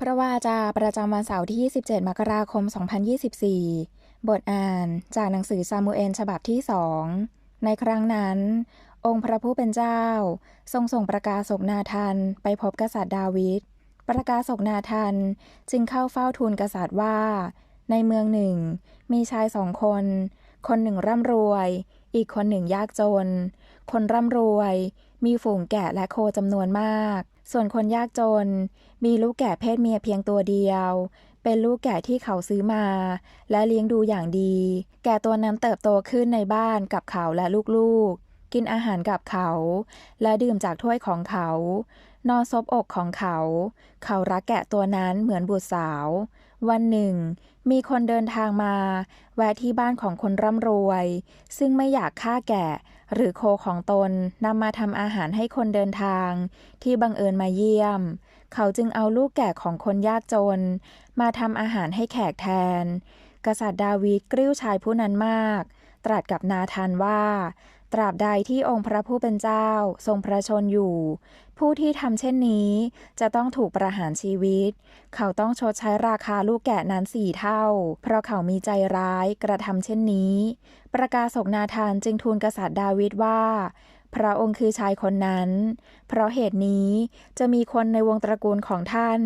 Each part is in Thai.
พระวาจาประจำวันเสาร์ที่ 27 มกราคม 2024 บทอ่านจากหนังสือซามูเอลฉบับที่สอง ในครั้งนั้น องค์พระผู้เป็นเจ้า ทรงส่งประกาศกนาทันไปพบกษัตริย์ดาวิด ประกาศกนาทันจึงเข้าเฝ้าทูลกษัตริย์ว่า ในเมืองหนึ่ง มีชายสองคน คนหนึ่งร่ำรวย อีกคนหนึ่งยากจน คนร่ำรวย มีฝูงแกะและโคจำนวนมาก ส่วนคนยากจน มีลูกแกะเพศเมียเพียงตัวเดียว เป็นลูกแกะที่เขาซื้อมา และเลี้ยงดูอย่างดี แกะตัวนั้นเติบโตขึ้นในบ้านกับเขาและลูกๆ กินอาหารกับเขา และดื่มจากถ้วยของเขา นอนซบอกของเขา เขารักแกะตัวนั้นเหมือนบุตรสาว วันหนึ่ง มีคนเดินทางมา แวะที่บ้านของคนร่ำรวย ซึ่งไม่อยากฆ่าแกะ หรือโคของตนนำมาทำอาหารให้คนเดินทาง ที่บังเอิญมาเยี่ยม เขาจึงเอาลูกแกะของคนยากจน มาทำอาหารให้แขกแทน กษัตริย์ดาวิดกริ้วชายผู้นั้นมาก ตรัสกับนาธานว่า ตราบใดที่องค์พระผู้เป็นเจ้าทรงพระชนอยู่ ผู้ที่ทำเช่นนี้ จะต้องถูกประหารชีวิต เขาต้องชดใช้ราคาลูกแกะนั้นสี่เท่า เพราะเขามีใจร้ายกระทำเช่นนี้ ประกาศกนาธานจึงทูลกษัตริย์ดาวิดว่า พระองค์คือชายคนนั้น เพราะเหตุนี้จะมีคนในวงตระกูลของท่าน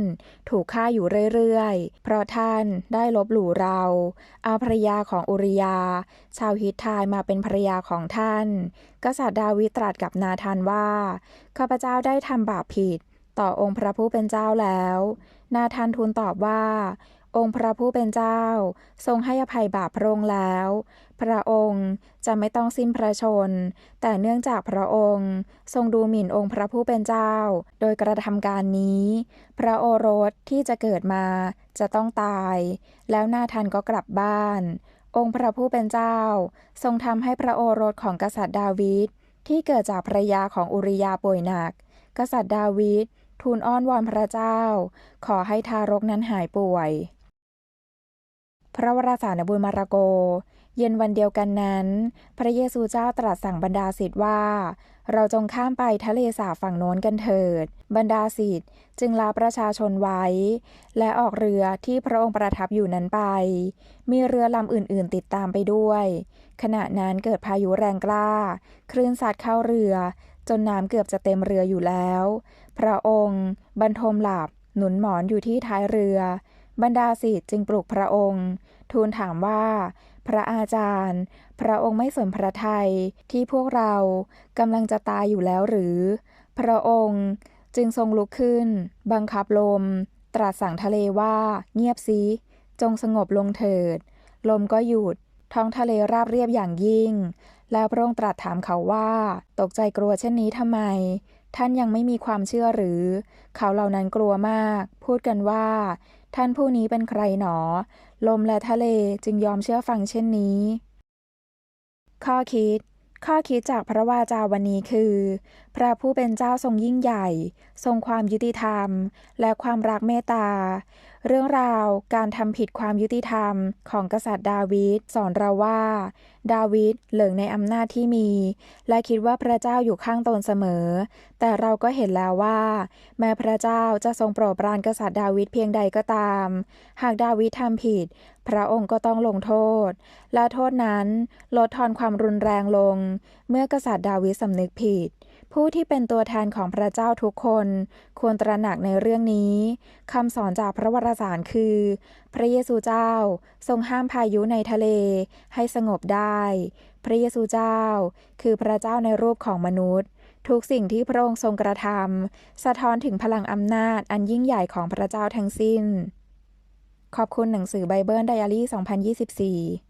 ถูกฆ่าอยู่เรื่อยๆ เพราะท่านได้ลบหลู่เรา เอาภรยาของอุริยา ชาวฮิตไทยมาเป็นภรรยาของท่าน กษัตริย์ดาวิดตรัสกับนาธานว่าข้าพเจ้าได้ทำบาปผิด ต่อองค์พระผู้เป็นเจ้าแล้ว นาธานทูลตอบว่า องค์พระผู้เป็นเจ้า ทรงให้อภัยบาปพระองค์แล้ว พระองค์จะไม่ต้องสิ้นพระชน แต่เนื่องจากพระองค์ ทรงดูหมิ่นองค์พระผู้เป็นเจ้า โดยกระทำการนี้ พระโอรสที่จะเกิดมาจะต้องตาย แล้วนาธานก็กลับบ้าน องค์พระผู้เป็นเจ้า ทรงทำให้พระโอรสของกษัตริย์ดาวิดที่เกิดจากภรรยาของอุริยาป่วยหนัก กษัตริย์ดาวิดทูลอ้อนวอนพระเจ้า ขอให้ทารกนั้นหายป่วย พระวราสารบุญมาระโก เย็นวันเดียวกันนั้น พระเยซูเจ้าตรัสสั่งบรรดาศิษย์ว่า เราจงข้ามไปทะเลสาบฝั่งโน้นกันเถิด บรรดาศิษย์จึงลาประชาชนไว้ และออกเรือที่พระองค์ประทับอยู่นั้นไป มีเรือลำอื่นๆติดตามไปด้วย ขณะนั้นเกิดพายุแรงกล้า คลื่นซัดเข้าเรือ จนน้ำเกือบจะเต็มเรืออยู่แล้ว พระองค์ บรรทมหลับหนุนหมอนอยู่ที่ท้ายเรือ บรรดาศิษย์จึงปลุกพระองค์ ทูลถามว่า พระอาจารย์ พระองค์ไม่สนพระทัยที่พวกเรากำลังจะตายอยู่แล้วหรือ พระองค์จึงทรงลุกขึ้น บังคับลม ตรัสสั่งทะเลว่า เงียบสิจงสงบลงเถิด ลมก็หยุด ท้องทะเลราบเรียบอย่างยิ่ง แล้วพระองค์ตรัสถามเขาว่า ตกใจกลัวเช่นนี้ทำไม ท่านยังไม่มีความเชื่อหรือ เขาเหล่านั้นกลัวมาก พูดกันว่า ท่านผู้นี้เป็นใครหนอ ลมและทะเลจึงยอมเชื่อฟังเช่นนี้ ข้อคิด ข้อคิดจากพระวาจาวันนี้คือ พระผู้เป็นเจ้าทรงยิ่งใหญ่ ทรงความยุติธรรม และความรักเมตตาเรื่องราวการทำผิดความยุติธรรมของกษัตริย์ดาวิดสอนเราว่า ดาวิดเหลิงในอำนาจที่มี และคิดว่าพระเจ้าอยู่ข้างตนเสมอ แต่เราก็เห็นแล้วว่า แม้พระเจ้าจะทรงโปรดปรานกษัตริย์ดาวิดเพียงใดก็ตาม หากดาวิดทำผิด พระองค์ก็ต้องลงโทษ และโทษนั้นลดทอนความรุนแรงลง เมื่อกษัตริย์ดาวิดสำนึกผิด ผู้ที่เป็นตัวแทนของพระเจ้าทุกคน ควรตระหนักในเรื่องนี้คำสอนจากพระวรสารคือ พระเยซูเจ้าทรงห้ามพายุในทะเลให้สงบได้ พระเยซูเจ้า คือพระเจ้าในรูปของมนุษย์ ทุกสิ่งที่พระองค์ทรงกระทำสะท้อนถึงพลังอำนาจอันยิ่งใหญ่ของพระเจ้าทั้งสิ้น ขอบคุณหนังสือไบเบิลไดอารี่ 2024